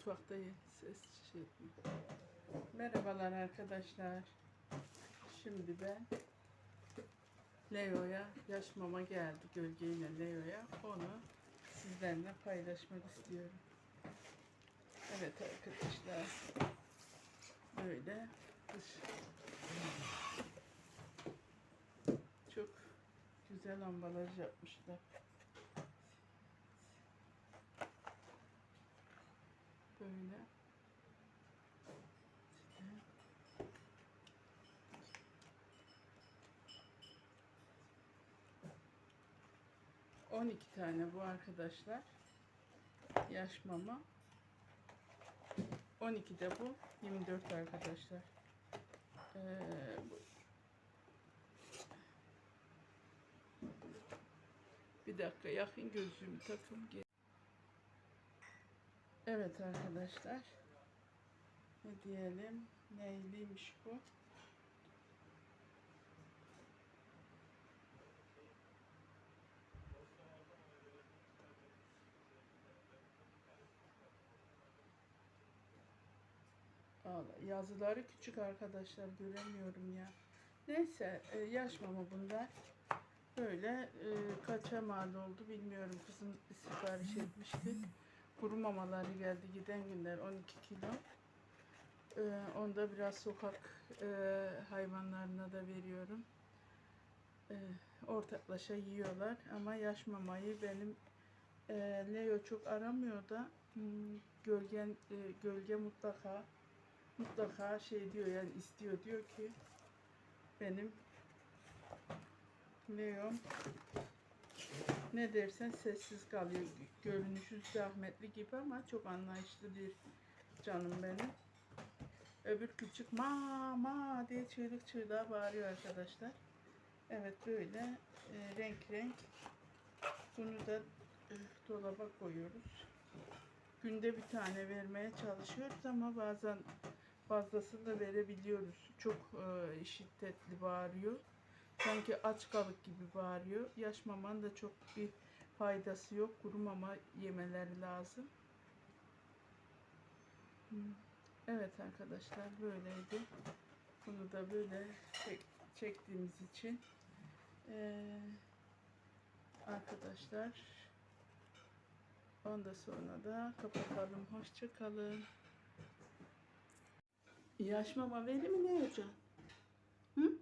mutfaktayım. Ses şey etmiyor. Merhabalar arkadaşlar. Şimdi ben Leo'ya yaş mama geldi gölgeyle Leo'ya. Onu sizlerle paylaşmak istiyorum. Evet arkadaşlar. Böyle dış. Çok güzel ambalaj yapmışlar. 12 tane bu arkadaşlar. Yaş mama. 12 de bu. 24 arkadaşlar. Ee, bu. Bir dakika yakın gözlüğümü takım. Evet arkadaşlar. Ne diyelim? Neyliymiş bu? Yazıları küçük arkadaşlar göremiyorum ya. Neyse e, yaş mama bunlar. Böyle e, kaça mal oldu bilmiyorum. Kızım sipariş etmişti. Kuru mamaları geldi giden günler 12 kilo. E, onu da biraz sokak e, hayvanlarına da veriyorum. E, ortaklaşa yiyorlar ama yaş mamayı benim e, Leo çok aramıyor da hmm, gölgen e, gölge mutlaka mutlaka şey diyor yani istiyor diyor ki benim Leo ne dersen sessiz kalıyor. Görünüşü zahmetli gibi ama çok anlayışlı bir canım benim. Öbür küçük ma ma diye çığlık çığlığa bağırıyor arkadaşlar. Evet böyle e, renk renk. Bunu da e, dolaba koyuyoruz. Günde bir tane vermeye çalışıyoruz ama bazen fazlasını da verebiliyoruz. Çok e, şiddetli bağırıyor. Sanki aç kalık gibi bağırıyor. Yaş mamanın da çok bir faydası yok. Kuru mama yemeleri lazım. Evet arkadaşlar böyleydi. Bunu da böyle çek, çektiğimiz için e, arkadaşlar ondan sonra da kapatalım. Hoşça Yaş mama vereyim mi ne hocam? Hı?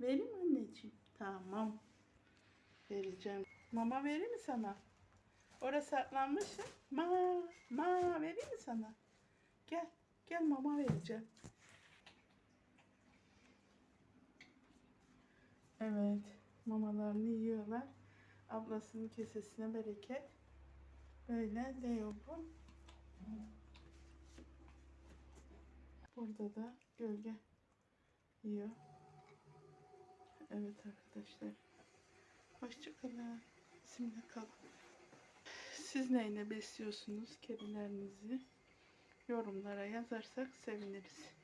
Vereyim mi anneciğim? Tamam. Vereceğim. Mama vereyim mi sana? Orası saklanmışsın. Ma, ma vereyim mi sana? Gel, gel mama vereceğim. Evet, mamalarını yiyorlar. Ablasının kesesine bereket. Böyle Leo bu. Burada da gölge yiyor. Evet arkadaşlar. Hoşçakalın. Bizimle kalın. Siz neyle besliyorsunuz kedilerinizi? Yorumlara yazarsak seviniriz.